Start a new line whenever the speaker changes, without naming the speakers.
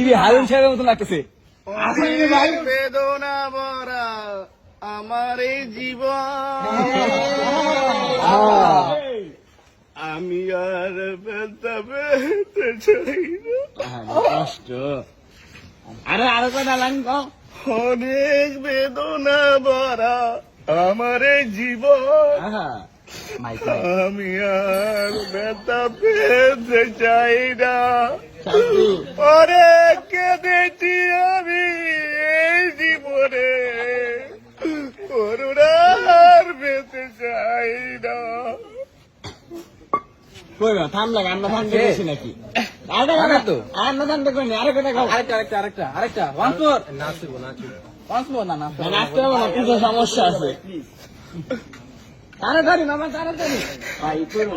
DB Harun সাহেবের মতন লাগতেছে।
বেদনা ভরা আমার এই জীবন আমি আর চাই
কষ্ট। আরে আরও লাইন কও।
অনেক বেদনা ভরা আমার এই জীবন আমি আর ব্যথা পেতে চাই না। অনেক কেঁদেছি আমি এই জীবনে করুণার পেতে চাই না
কই না থাম লাগে আমরা থামতে গেছি নাকি? আরেকটা তো। থামতে কই না
আরেকটা আরেকটা আরেকটা আরেকটা ওয়ান্স মোর নাচবো নাচবো। ওয়ান্স মোর না
না, নাচতে হবে না কিছু সমস্যা আছে। তাড়াতাড়ি মামা তাড়াতাড়ি। ভাই করব।